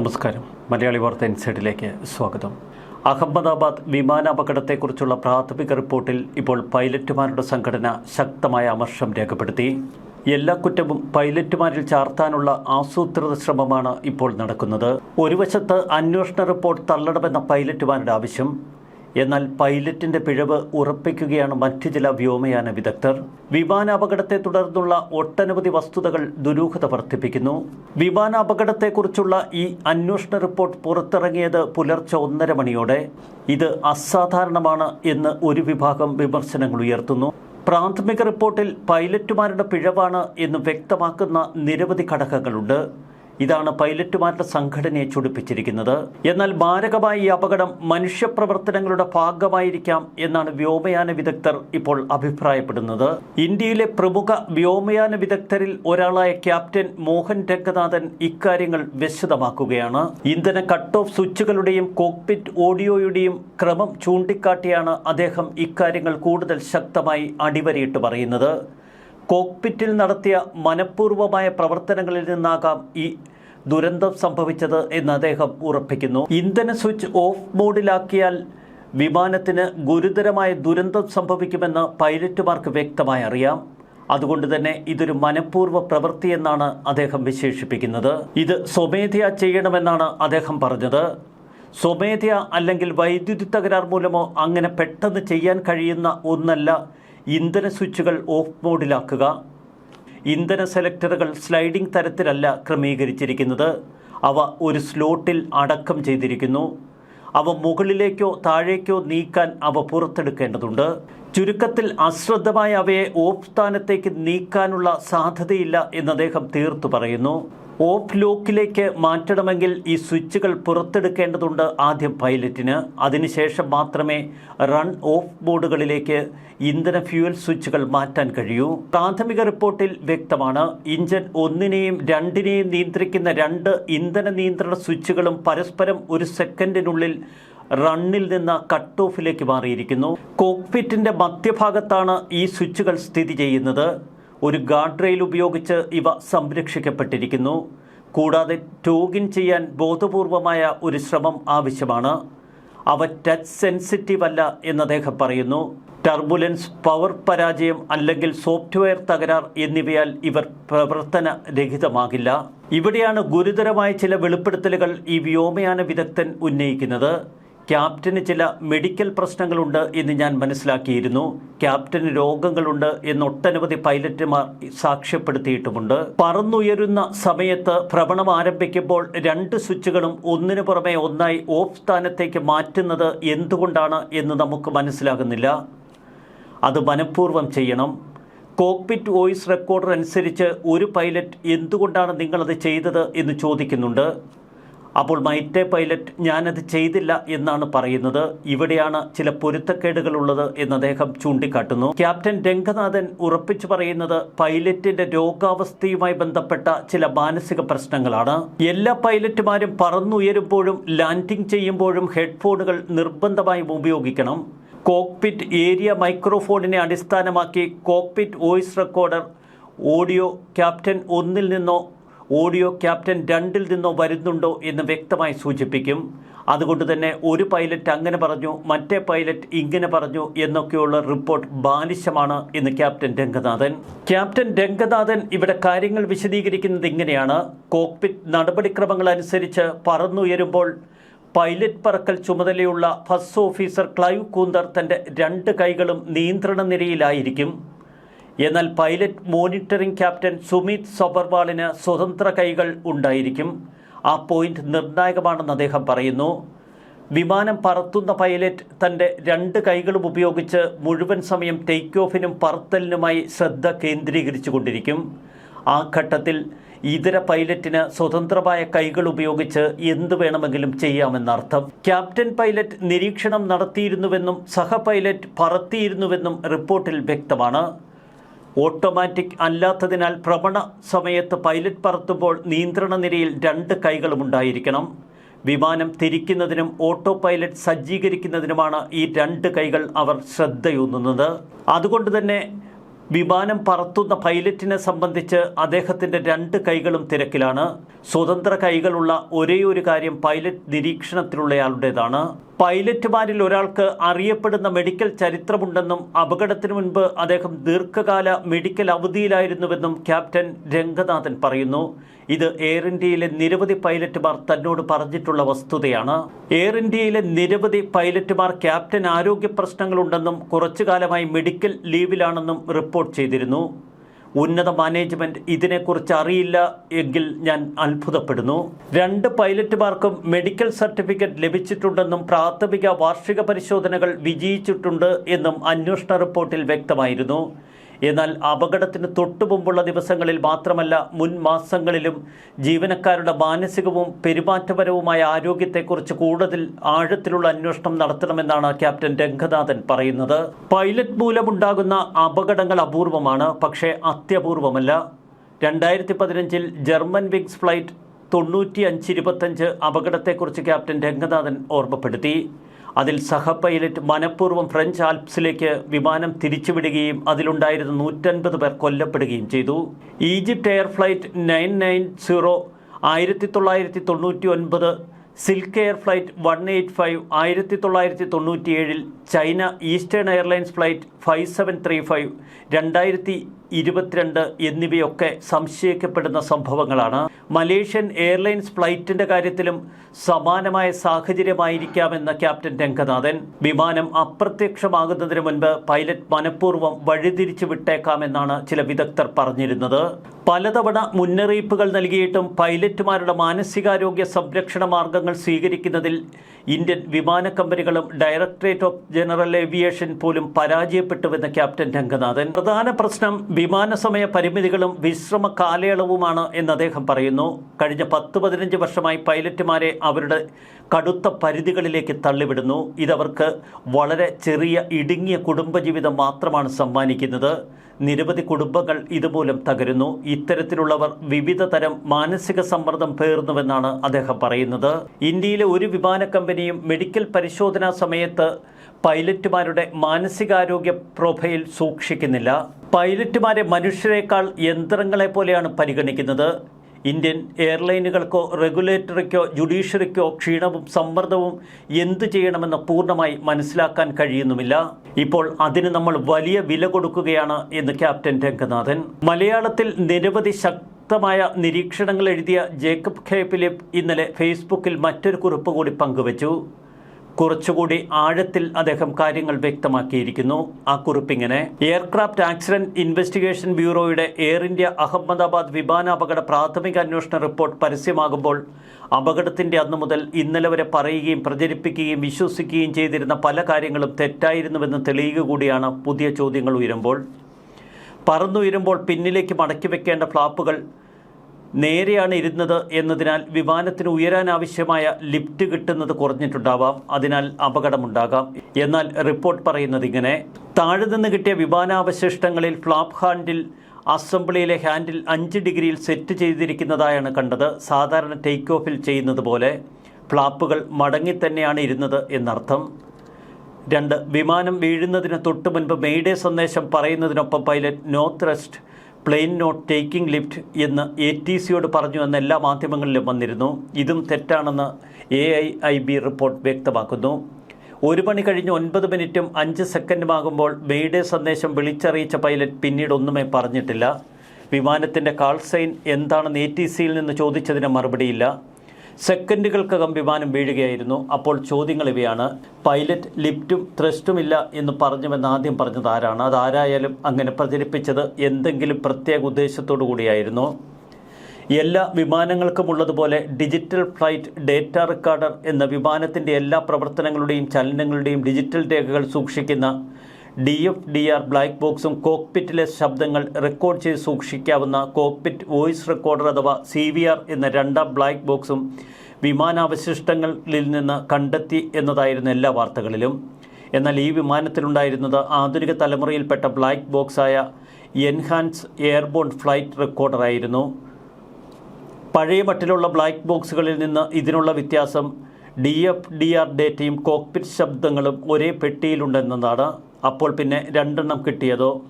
നമസ്കാരം. മലയാളി വാർത്ത ഇൻസൈഡിലേക്ക് സ്വാഗതം. അഹമ്മദാബാദ് വിമാനാപകടത്തെക്കുറിച്ചുള്ള പ്രാഥമിക റിപ്പോർട്ടിൽ ഇപ്പോൾ പൈലറ്റുമാരുടെ സംഘടന ശക്തമായ അമർഷം രേഖപ്പെടുത്തി. എല്ലാ കുറ്റവും പൈലറ്റുമാരിൽ ചാർത്താനുള്ള ആസൂത്രിത ശ്രമമാണ് ഇപ്പോൾ നടക്കുന്നത്. ഒരു വശത്ത് അന്വേഷണ റിപ്പോർട്ട് തള്ളണമെന്ന പൈലറ്റുമാരുടെ ആവശ്യം എന്നാൽ പൈലറ്റിന്റെ പിഴവ് ഉറപ്പിക്കുകയാണ് മറ്റ് ചില വ്യോമയാന വിദഗ്ധർ. വിമാനാപകടത്തെ തുടർന്നുള്ള ഒട്ടനവധി വസ്തുതകൾ ദുരൂഹത വർദ്ധിപ്പിക്കുന്നു. വിമാനാപകടത്തെക്കുറിച്ചുള്ള ഈ അന്വേഷണ റിപ്പോർട്ട് പുറത്തിറങ്ങിയത് പുലർച്ചെ ഒന്നര മണിയോടെ. ഇത് അസാധാരണമാണ് എന്ന് ഒരു വിഭാഗം വിമർശനങ്ങൾ ഉയർത്തുന്നു. പ്രാഥമിക റിപ്പോർട്ടിൽ പൈലറ്റുമാരുടെ പിഴവാണ് എന്ന് വ്യക്തമാക്കുന്ന നിരവധി ഘടകങ്ങളുണ്ട്. ഇതാണ് പൈലറ്റുമാരുടെ സംഘടനയെ ചൊടിപ്പിച്ചിരിക്കുന്നത്. എന്നാൽ മാരകമായ ഈ അപകടം മനുഷ്യപ്രവർത്തനങ്ങളുടെ ഭാഗമായിരിക്കാം എന്നാണ് വ്യോമയാന വിദഗ്ധർ ഇപ്പോൾ അഭിപ്രായപ്പെടുന്നത്. ഇന്ത്യയിലെ പ്രമുഖ വ്യോമയാന വിദഗ്ധരിൽ ഒരാളായ ക്യാപ്റ്റൻ മോഹൻ രംഗനാഥൻ ഇക്കാര്യങ്ങൾ വിശദമാക്കുകയാണ്. ഇന്ധന കട്ട് ഓഫ് സ്വിച്ചുകളുടെയും കോക്പിറ്റ് ഓഡിയോയുടെയും ക്രമം ചൂണ്ടിക്കാട്ടിയാണ് അദ്ദേഹം ഇക്കാര്യങ്ങൾ കൂടുതൽ ശക്തമായി അടിവരയിട്ട് പറയുന്നത്. കോക്പിറ്റിൽ നടത്തിയ മനഃപൂർവമായ പ്രവർത്തനങ്ങളിൽ നിന്നാകാം ഈ ദുരന്തം സംഭവിച്ചത് എന്ന് അദ്ദേഹം ഉറപ്പിക്കുന്നു. ഇന്ധന സ്വിച്ച് ഓഫ് മോഡിലാക്കിയാൽ വിമാനത്തിന് ഗുരുതരമായ ദുരന്തം സംഭവിക്കുമെന്ന് പൈലറ്റുമാർക്ക് വ്യക്തമായി അറിയാം. അതുകൊണ്ട് തന്നെ ഇതൊരു മനഃപൂർവ പ്രവൃത്തിയെന്നാണ് അദ്ദേഹം വിശേഷിപ്പിക്കുന്നത്. ഇത് സ്വമേധയാ ചെയ്യണമെന്നാണ് അദ്ദേഹം പറഞ്ഞത്. സ്വമേധയാ അല്ലെങ്കിൽ വൈദ്യുതി തകരാർ മൂലമോ അങ്ങനെ പെട്ടെന്ന് ചെയ്യാൻ കഴിയുന്ന ഒന്നല്ല ഇന്ധന സ്വിച്ചുകൾ ഓഫ് മോഡിലാക്കുക. ഇന്ധന സെലക്ടറുകൾ സ്ലൈഡിംഗ് തരത്തിലല്ല ക്രമീകരിച്ചിരിക്കുന്നത്. അവ ഒരു സ്ലോട്ടിൽ അടക്കം ചെയ്തിരിക്കുന്നു. അവ മുകളിലേക്കോ താഴേക്കോ നീക്കാൻ അവ പുറത്തെടുക്കേണ്ടതുണ്ട്. ചുരുക്കത്തിൽ അശ്രദ്ധമായ അവയെ ഓഫ് സ്ഥാനത്തേക്ക് നീക്കാനുള്ള സാധ്യതയില്ല എന്ന് അദ്ദേഹം തീർത്തു പറയുന്നു. ഓഫ് ലോക്കിലേക്ക് മാറ്റണമെങ്കിൽ ഈ സ്വിച്ചുകൾ പുറത്തെടുക്കേണ്ടതുണ്ട് ആദ്യം പൈലറ്റിന്. അതിനുശേഷം മാത്രമേ റൺ ഓഫ് ബോർഡുകളിലേക്ക് ഇന്ധന ഫ്യൂവൽ സ്വിച്ചുകൾ മാറ്റാൻ കഴിയൂ. പ്രാഥമിക റിപ്പോർട്ടിൽ വ്യക്തമാണ് ഇഞ്ചൻ ഒന്നിനെയും രണ്ടിനെയും നിയന്ത്രിക്കുന്ന രണ്ട് ഇന്ധന നിയന്ത്രണ സ്വിച്ചുകളും പരസ്പരം ഒരു സെക്കൻഡിനുള്ളിൽ റണ്ണിൽ നിന്ന് കട്ട് ഓഫിലേക്ക് മാറിയിരിക്കുന്നു. കോക്പിറ്റിന്റെ മധ്യഭാഗത്താണ് ഈ സ്വിച്ചുകൾ സ്ഥിതി ചെയ്യുന്നത്. ഒരു ഗാർഡ് റെയിൽ ഉപയോഗിച്ച് ഇവ സംരക്ഷിക്കപ്പെട്ടിരിക്കുന്നു. കൂടാതെ ടോഗിൻ ചെയ്യാൻ ബോധപൂർവമായ ഒരു ശ്രമം ആവശ്യമാണ്. അവ ടച്ച് സെൻസിറ്റീവ് അല്ല എന്ന് അദ്ദേഹം പറയുന്നു. ടർബുലൻസ് പവർ പരാജയം അല്ലെങ്കിൽ സോഫ്റ്റ്വെയർ തകരാർ എന്നിവയാൽ ഇവർ പ്രവർത്തന രഹിതമാകില്ല ഇവിടെയാണ് ഗുരുതരമായ ചില വെളിപ്പെടുത്തലുകൾ ഈ വ്യോമയാന വിദഗ്ധൻ ഉന്നയിക്കുന്നത്. ക്യാപ്റ്റന് ചില മെഡിക്കൽ പ്രശ്നങ്ങളുണ്ട് എന്ന് ഞാൻ മനസ്സിലാക്കിയിരുന്നു. ക്യാപ്റ്റന് രോഗങ്ങളുണ്ട് എന്ന് ഒട്ടനവധി പൈലറ്റുമാർ സാക്ഷ്യപ്പെടുത്തിയിട്ടുമുണ്ട്. പറന്നുയരുന്ന സമയത്ത് ഭ്രമണം ആരംഭിക്കുമ്പോൾ രണ്ട് സ്വിച്ചുകളും ഒന്നിനു പുറമെ ഒന്നായി ഓഫ് സ്ഥാനത്തേക്ക് മാറ്റുന്നത് എന്തുകൊണ്ടാണ് എന്ന് നമുക്ക് മനസ്സിലാകുന്നില്ല. അത് മനഃപൂർവം ചെയ്യണം. കോക്പിറ്റ് വോയിസ് റെക്കോർഡർ അനുസരിച്ച് ഒരു പൈലറ്റ് എന്തുകൊണ്ടാണ് നിങ്ങളത് ചെയ്തത് എന്ന് ചോദിക്കുന്നുണ്ട്. അപ്പോൾ മൈറ്റേ പൈലറ്റ് ഞാനത് ചെയ്തില്ല എന്നാണ് പറയുന്നത്. ഇവിടെയാണ് ചില പൊരുത്തക്കേടുകളുള്ളത് എന്ന് അദ്ദേഹം ചൂണ്ടിക്കാട്ടുന്നു. ക്യാപ്റ്റൻ രംഗനാഥൻ ഉറപ്പിച്ചു പറയുന്നത് പൈലറ്റിന്റെ രോഗാവസ്ഥയുമായി ബന്ധപ്പെട്ട ചില മാനസിക പ്രശ്നങ്ങളാണ്. എല്ലാ പൈലറ്റുമാരും പറന്നുയരുമ്പോഴും ലാൻഡിംഗ് ചെയ്യുമ്പോഴും ഹെഡ്ഫോണുകൾ നിർബന്ധമായും ഉപയോഗിക്കണം. കോക്പിറ്റ് ഏരിയ മൈക്രോഫോണിനെ അടിസ്ഥാനമാക്കി cockpit voice recorder audio captain ഒന്നിൽ നിന്നോ ഓഡിയോ ക്യാപ്റ്റൻ രണ്ടിൽ നിന്നോ വരുന്നുണ്ടോ എന്ന് വ്യക്തമായി സൂചിപ്പിക്കും. അതുകൊണ്ട് തന്നെ ഒരു പൈലറ്റ് അങ്ങനെ പറഞ്ഞു മറ്റേ പൈലറ്റ് ഇങ്ങനെ പറഞ്ഞു എന്നൊക്കെയുള്ള റിപ്പോർട്ട് ബാലിശമാണ് എന്ന് ക്യാപ്റ്റൻ രംഗനാഥൻ. ക്യാപ്റ്റൻ രംഗനാഥൻ ഇവിടെ കാര്യങ്ങൾ വിശദീകരിക്കുന്നത് ഇങ്ങനെയാണ്. കോക്പിറ്റ് നടപടിക്രമങ്ങൾ അനുസരിച്ച് പറന്നുയരുമ്പോൾ പൈലറ്റ് പറക്കൽ ചുമതലയുള്ള ഫസ്റ്റ് ഓഫീസർ ക്ലൈവ് കൂന്തർ തന്റെ രണ്ട് കൈകളും നിയന്ത്രണ നിരയിലായിരിക്കും. എന്നാൽ പൈലറ്റ് മോണിറ്ററിംഗ് ക്യാപ്റ്റൻ സുമിത് സൊബർവാളിന് സ്വതന്ത്ര കൈകൾ ഉണ്ടായിരിക്കും. ആ പോയിന്റ് നിർണായകമാണെന്ന് അദ്ദേഹം പറയുന്നു. വിമാനം പറത്തുന്ന പൈലറ്റ് തന്റെ രണ്ട് കൈകളും ഉപയോഗിച്ച് മുഴുവൻ സമയം ടേക്ക് ഓഫിനും പറത്തലിനുമായി ശ്രദ്ധ കേന്ദ്രീകരിച്ചു കൊണ്ടിരിക്കും ആ ഘട്ടത്തിൽ ഇതര പൈലറ്റിന് സ്വതന്ത്രമായ കൈകൾ ഉപയോഗിച്ച് എന്ത് വേണമെങ്കിലും ചെയ്യാമെന്നർത്ഥം. ക്യാപ്റ്റൻ പൈലറ്റ് നിരീക്ഷണം നടത്തിയിരുന്നുവെന്നും സഹ പൈലറ്റ് പറത്തിയിരുന്നുവെന്നും റിപ്പോർട്ടിൽ വ്യക്തമാണ്. ഓട്ടോമാറ്റിക് അല്ലാത്തതിനാൽ ഭ്രമണ സമയത്ത് പൈലറ്റ് പറത്തുമ്പോൾ നിയന്ത്രണ നിരയിൽ രണ്ട് കൈകളും ഉണ്ടായിരിക്കണം. വിമാനം തിരിക്കുന്നതിനും ഓട്ടോ പൈലറ്റ് സജ്ജീകരിക്കുന്നതിനുമാണ് ഈ രണ്ട് കൈകൾ അവർ ശ്രദ്ധയൂന്നുന്നത്. അതുകൊണ്ട് തന്നെ വിമാനം പറത്തുന്ന പൈലറ്റിനെ സംബന്ധിച്ച് അദ്ദേഹത്തിന്റെ രണ്ട് കൈകളും തിരക്കിലാണ്. സ്വതന്ത്ര കൈകളുള്ള ഒരേ ഒരു കാര്യം പൈലറ്റ് നിരീക്ഷണത്തിലുള്ളയാളുടേതാണ്. പൈലറ്റുമാരിൽ ഒരാൾക്ക് അറിയപ്പെടുന്ന മെഡിക്കൽ ചരിത്രമുണ്ടെന്നും അപകടത്തിന് മുൻപ് അദ്ദേഹം ദീർഘകാല മെഡിക്കൽ അവധിയിലായിരുന്നുവെന്നും ക്യാപ്റ്റൻ രംഗനാഥൻ പറയുന്നു. ഇത് എയർ ഇന്ത്യയിലെ നിരവധി പൈലറ്റുമാർ തന്നോട് പറഞ്ഞിട്ടുള്ള വസ്തുതയാണ്. എയർ ഇന്ത്യയിലെ നിരവധി പൈലറ്റുമാർ ക്യാപ്റ്റൻ ആരോഗ്യ പ്രശ്നങ്ങളുണ്ടെന്നും കുറച്ചു കാലമായി മെഡിക്കൽ ലീവിലാണെന്നും റിപ്പോർട്ട് ചെയ്തിരുന്നു. ഉന്നത മാനേജ്മെന്റ് ഇതിനെക്കുറിച്ച് അറിയില്ല എങ്കിൽ ഞാൻ അത്ഭുതപ്പെടുന്നു. രണ്ട് പൈലറ്റുമാർക്കും മെഡിക്കൽ സർട്ടിഫിക്കറ്റ് ലഭിച്ചിട്ടുണ്ടെന്നും പ്രാഥമിക വാർഷിക പരിശോധനകൾ വിജയിച്ചിട്ടുണ്ട് എന്നും അന്വേഷണ റിപ്പോർട്ടിൽ വ്യക്തമായിരുന്നു. എന്നാൽ അപകടത്തിന് തൊട്ടു തൊട്ടുമുമ്പുള്ള ദിവസങ്ങളിൽ മാത്രമല്ല മുൻ മാസങ്ങളിലും ജീവനക്കാരുടെ മാനസികവും പെരുമാറ്റപരവുമായ ആരോഗ്യത്തെക്കുറിച്ച് കൂടുതൽ ആഴത്തിലുള്ള അന്വേഷണം നടത്തണമെന്നാണ് ക്യാപ്റ്റൻ രംഗനാഥൻ പറയുന്നത്. പൈലറ്റ് മൂലമുണ്ടാകുന്ന അപകടങ്ങൾ അപൂർവമാണ് പക്ഷേ അത്യപൂർവമല്ല. രണ്ടായിരത്തി പതിനഞ്ചിൽ ജർമ്മൻ വിങ്സ് ഫ്ലൈറ്റ് തൊണ്ണൂറ്റി അഞ്ച് ഇരുപത്തഞ്ച് അപകടത്തെക്കുറിച്ച് ക്യാപ്റ്റൻ രംഗനാഥൻ ഓർമ്മപ്പെടുത്തി. അതിൽ സഹപൈലറ്റ് മനഃപൂർവം ഫ്രഞ്ച് ആൽപ്സിലേക്ക് വിമാനം തിരിച്ചുവിടുകയും അതിലുണ്ടായിരുന്ന നൂറ്റൻപത് പേർ കൊല്ലപ്പെടുകയും ചെയ്തു. Egypt Air flight nine nine zero ആയിരത്തി തൊള്ളായിരത്തി തൊണ്ണൂറ്റി ഒൻപത് Silk Air flight one eight five ആയിരത്തി തൊള്ളായിരത്തി തൊണ്ണൂറ്റിയേഴിൽ China Eastern Airlines flight five seven three five രണ്ടായിരത്തി ഇരുപത്തിരണ്ട് എന്നിവയൊക്കെ സംശയിക്കപ്പെടുന്ന സംഭവങ്ങളാണ്. മലേഷ്യൻ എയർലൈൻസ് ഫ്ലൈറ്റിന്റെ കാര്യത്തിലും സമാനമായ സാഹചര്യമായിരിക്കാമെന്ന ക്യാപ്റ്റൻ രംഗനാഥൻ. വിമാനം അപ്രത്യക്ഷമാകുന്നതിന് മുൻപ് പൈലറ്റ് മനഃപൂർവം വഴിതിരിച്ചു വിട്ടേക്കാമെന്നാണ് ചില വിദഗ്ധർ പറഞ്ഞിരുന്നത്. പലതവണ മുന്നറിയിപ്പുകൾ നൽകിയിട്ടും പൈലറ്റുമാരുടെ മാനസികാരോഗ്യ സംരക്ഷണ മാർഗങ്ങൾ സ്വീകരിക്കുന്നതിൽ ഇന്ത്യൻ വിമാന കമ്പനികളും ഡയറക്ടറേറ്റ് ഓഫ് ജനറൽ ഏവിയേഷൻ പോലും പരാജയപ്പെട്ടുവെന്ന് ക്യാപ്റ്റൻ രംഗനാഥൻ. പ്രധാന പ്രശ്നം വിമാന സമയ പരിമിതികളും വിശ്രമ കാലയളവുമാണ് എന്ന് അദ്ദേഹം പറയുന്നു. കഴിഞ്ഞ പത്ത് പതിനഞ്ച് വർഷമായി പൈലറ്റുമാരെ അവരുടെ കടുത്ത പരിധികളിലേക്ക് തള്ളിവിടുന്നു. ഇതവർക്ക് വളരെ ചെറിയ ഇടുങ്ങിയ കുടുംബജീവിതം മാത്രമാണ് സമ്മാനിക്കുന്നത്. നിരവധി കുടുംബങ്ങൾ ഇതുമൂലം തകരുന്നു. ഇത്തരത്തിലുള്ളവർ വിവിധ തരം മാനസിക സമ്മർദ്ദം പേർന്നുവെന്നാണ് അദ്ദേഹം പറയുന്നത്. ഇന്ത്യയിലെ ഒരു വിമാന കമ്പനിയും മെഡിക്കൽ പരിശോധനാ സമയത്ത് പൈലറ്റുമാരുടെ മാനസികാരോഗ്യ പ്രൊഫൈൽ സൂക്ഷിക്കുന്നില്ല. പൈലറ്റുമാരെ മനുഷ്യരെക്കാൾ യന്ത്രങ്ങളെ പോലെയാണ് പരിഗണിക്കുന്നത്. ഇന്ത്യൻ എയർലൈനുകൾക്കോ റെഗുലേറ്ററിക്കോ ജുഡീഷ്യറിക്കോ ക്ഷീണവും സമ്മർദ്ദവും എന്തു ചെയ്യണമെന്ന് പൂർണമായി മനസ്സിലാക്കാൻ കഴിയുന്നുമില്ല. ഇപ്പോൾ അതിന് നമ്മൾ വലിയ വില കൊടുക്കുകയാണ് എന്ന് ക്യാപ്റ്റൻ രംഗനാഥൻ. മലയാളത്തിൽ നിരവധി ശക്തമായ നിരീക്ഷണങ്ങൾ എഴുതിയ ജേക്കബ് ഖേ ഫിലിപ്പ് ഇന്നലെ ഫേസ്ബുക്കിൽ മറ്റൊരു കുറിപ്പ് കൂടി പങ്കുവച്ചു. കുറച്ചുകൂടി ആഴത്തിൽ അദ്ദേഹം കാര്യങ്ങൾ വ്യക്തമാക്കിയിരിക്കുന്നു. ആ കുറിപ്പിങ്ങനെ എയർക്രാഫ്റ്റ് ആക്സിഡന്റ് ഇൻവെസ്റ്റിഗേഷൻ ബ്യൂറോയുടെ എയർ ഇന്ത്യ അഹമ്മദാബാദ് വിമാനാപകട പ്രാഥമിക അന്വേഷണ റിപ്പോർട്ട് പരസ്യമാകുമ്പോൾ അപകടത്തിന്റെ അന്നു മുതൽ ഇന്നലെ വരെ പറയുകയും പ്രചരിപ്പിക്കുകയും വിശ്വസിക്കുകയും ചെയ്തിരുന്ന പല കാര്യങ്ങളും തെറ്റായിരുന്നുവെന്ന് തെളിയുക കൂടിയാണ് പുതിയ ചോദ്യങ്ങൾ ഉയരുമ്പോൾ. പറന്നുയരുമ്പോൾ പിന്നിലേക്ക് മടക്കി വെക്കേണ്ട ഫ്ലാപ്പുകൾ നേരെയാണ് ഇരുന്നത് എന്നതിനാൽ വിമാനത്തിന് ഉയരാൻ ആവശ്യമായ ലിഫ്റ്റ് കിട്ടുന്നത് കുറഞ്ഞിട്ടുണ്ടാവാം. അതിനാൽ അപകടമുണ്ടാകാം. എന്നാൽ റിപ്പോർട്ട് പറയുന്നത് ഇങ്ങനെ. താഴെ നിന്ന് കിട്ടിയ വിമാനാവശിഷ്ടങ്ങളിൽ ഫ്ലാപ്പ് ഹാൻഡിൽ അസംബ്ലിയിലെ ഹാൻഡിൽ അഞ്ച് ഡിഗ്രിയിൽ സെറ്റ് ചെയ്തിരിക്കുന്നതായാണ് കണ്ടത്. സാധാരണ ടേക്ക് ഓഫിൽ ചെയ്യുന്നത് പോലെ ഫ്ലാപ്പുകൾ മടങ്ങി തന്നെയാണ് ഇരുന്നത് എന്നർത്ഥം. രണ്ട് വിമാനം വീഴുന്നതിന് തൊട്ടു മുൻപ് മെയ്ഡേ സന്ദേശം പറയുന്നതിനൊപ്പം pilot no thrust plane not taking lift എന്ന് എ ടി സിയോട് പറഞ്ഞു എന്ന് എല്ലാ മാധ്യമങ്ങളിലും വന്നിരുന്നു. ഇതും തെറ്റാണെന്ന് A I I B report വ്യക്തമാക്കുന്നു. ഒരു മണി കഴിഞ്ഞ് ഒൻപത് മിനിറ്റും അഞ്ച് സെക്കൻഡുമാകുമ്പോൾ മെയ്ഡേ സന്ദേശം വിളിച്ചറിയിച്ച പൈലറ്റ് പിന്നീട് ഒന്നുമേ പറഞ്ഞിട്ടില്ല വിമാനത്തിന്റെ കാൾസൈൻ എന്താണെന്ന് എ ടി സിയിൽ നിന്ന് ചോദിച്ചതിന് മറുപടിയില്ല. സെക്കൻഡുകൾക്കകം വിമാനം വീഴുകയായിരുന്നു. അപ്പോൾ ചോദ്യങ്ങൾ ഇവയാണ്. പൈലറ്റ് ലിഫ്റ്റും ത്രസ്റ്റുമില്ല എന്ന് പറഞ്ഞുവെന്ന് ആദ്യം പറഞ്ഞത് ആരാണ്? അതാരായാലും അങ്ങനെ പ്രചരിപ്പിച്ചത് എന്തെങ്കിലും പ്രത്യേക ഉദ്ദേശത്തോടു കൂടിയായിരുന്നു. എല്ലാ വിമാനങ്ങൾക്കും ഉള്ളതുപോലെ ഡിജിറ്റൽ ഫ്ലൈറ്റ് ഡേറ്റ റെക്കോർഡർ എന്ന വിമാനത്തിന്റെ എല്ലാ പ്രവർത്തനങ്ങളുടെയും ചലനങ്ങളുടെയും ഡിജിറ്റൽ രേഖകൾ സൂക്ഷിക്കുന്ന D F D R black ബോക്സും കോക്പിറ്റിലെ ശബ്ദങ്ങൾ റെക്കോർഡ് ചെയ്ത് സൂക്ഷിക്കാവുന്ന കോക്പിറ്റ് വോയിസ് റെക്കോർഡർ അഥവാ സി വി ആർ എന്ന രണ്ടാം ബ്ലാക്ക് ബോക്സും വിമാനാവശിഷ്ടങ്ങളിൽ നിന്ന് കണ്ടെത്തി എന്നതായിരുന്നു എല്ലാ വാർത്തകളിലും. എന്നാൽ ഈ വിമാനത്തിലുണ്ടായിരുന്നത് ആധുനിക തലമുറയിൽപ്പെട്ട ബ്ലാക്ക് ബോക്സായ എൻഹാൻസ് എയർബോൺ ഫ്ലൈറ്റ് റെക്കോർഡറായിരുന്നു പഴയ മട്ടിലുള്ള ബ്ലാക്ക് ബോക്സുകളിൽ നിന്ന് ഇതിനുള്ള വ്യത്യാസം ഡി എഫ് ഡി ആർ ഡേറ്റയും കോക്പിറ്റ് ശബ്ദങ്ങളും ഒരേ പെട്ടിയിലുണ്ടെന്നതാണ്. അപ്പോൾ പിന്നെ രണ്ടെണ്ണം കിട്ടിയതോ?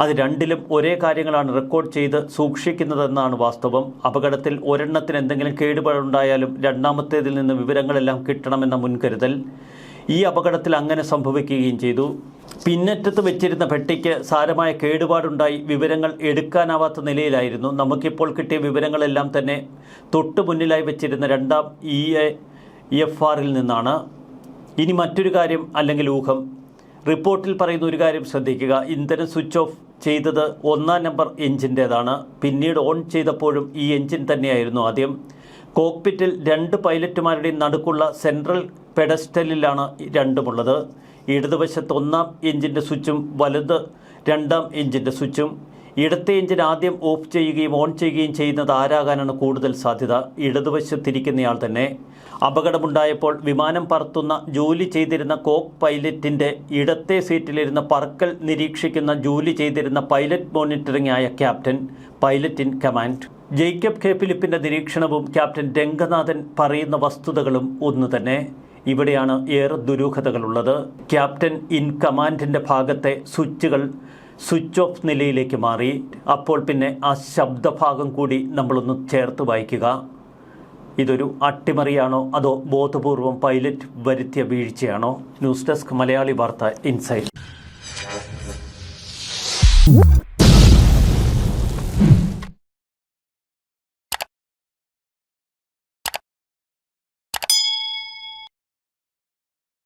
അത് രണ്ടിലും ഒരേ കാര്യങ്ങളാണ് റെക്കോർഡ് ചെയ്ത് സൂക്ഷിക്കുന്നതെന്നാണ് വാസ്തവം. അപകടത്തിൽ ഒരെണ്ണത്തിന് എന്തെങ്കിലും കേടുപാടുണ്ടായാലും രണ്ടാമത്തേതിൽ നിന്ന് വിവരങ്ങളെല്ലാം കിട്ടണമെന്ന മുൻകരുതൽ. ഈ അപകടത്തിൽ അങ്ങനെ സംഭവിക്കുകയും ചെയ്തു. പിന്നറ്റത്ത് വെച്ചിരുന്ന പെട്ടിക്ക് സാരമായ കേടുപാടുണ്ടായി വിവരങ്ങൾ എടുക്കാനാവാത്ത നിലയിലായിരുന്നു. നമുക്കിപ്പോൾ കിട്ടിയ വിവരങ്ങളെല്ലാം തന്നെ തൊട്ടു മുന്നിലായി വെച്ചിരുന്ന രണ്ടാം ഇ എ എഫ് ആറിൽ നിന്നാണ്. ഇനി മറ്റൊരു കാര്യം അല്ലെങ്കിൽ ഊഹം. റിപ്പോർട്ടിൽ പറയുന്ന ഒരു കാര്യം ശ്രദ്ധിക്കുക. ഇന്ധനം സ്വിച്ച് ഓഫ് ചെയ്തത് ഒന്നാം നമ്പർ എഞ്ചിന്റേതാണ്. പിന്നീട് ഓൺ ചെയ്തപ്പോഴും ഈ എഞ്ചിൻ തന്നെയായിരുന്നു ആദ്യം. കോക്പിറ്റിൽ രണ്ട് പൈലറ്റുമാരുടെയും നടുക്കുള്ള സെൻട്രൽ പെഡസ്റ്റലിലാണ് രണ്ടുമുള്ളത്. ഇടതുവശത്ത് ഒന്നാം എഞ്ചിന്റെ സ്വിച്ചും വലത് രണ്ടാം എഞ്ചിന്റെ സ്വിച്ചും ഇടത്തെ എഞ്ചിൻ ആദ്യം ഓഫ് ചെയ്യുകയും ഓൺ ചെയ്യുകയും ചെയ്യുന്നത് ആരാകാനാണ് കൂടുതൽ സാധ്യത? ഇടതുവശത്തിരിക്കുന്നയാൾ തന്നെ. അപകടമുണ്ടായപ്പോൾ വിമാനം പറത്തുന്ന ജോലി ചെയ്തിരുന്ന കോക്ക് പൈലറ്റിന്റെ ഇടത്തെ സീറ്റിലിരുന്ന പറക്കൽ നിരീക്ഷിക്കുന്ന ജോലി ചെയ്തിരുന്ന പൈലറ്റ് മോണിറ്ററിംഗ് ആയ captain pilot in command Jacob K ഫിലിപ്പിന്റെ നിരീക്ഷണവും ക്യാപ്റ്റൻ രംഗനാഥൻ പറയുന്ന വസ്തുതകളും ഒന്നു തന്നെ. ഇവിടെയാണ് ഏറെ ദുരൂഹതകളുള്ളത്. ക്യാപ്റ്റൻ ഇൻ കമാൻഡിന്റെ ഭാഗത്തെ സ്വിച്ചുകൾ സ്വിച്ച് ഓഫ് നിലയിലേക്ക് മാറി. അപ്പോൾ പിന്നെ ആ ശബ്ദഭാഗം കൂടി നമ്മളൊന്ന് ചേർത്ത് വായിക്കുക. ഇതൊരു അട്ടിമറിയാണോ? അതോ ബോധപൂർവം പൈലറ്റ് വരുത്തിയ വീഴ്ചയാണോ? ന്യൂസ് ഡെസ്ക് മലയാളി വാർത്ത ഇൻസൈറ്റ്.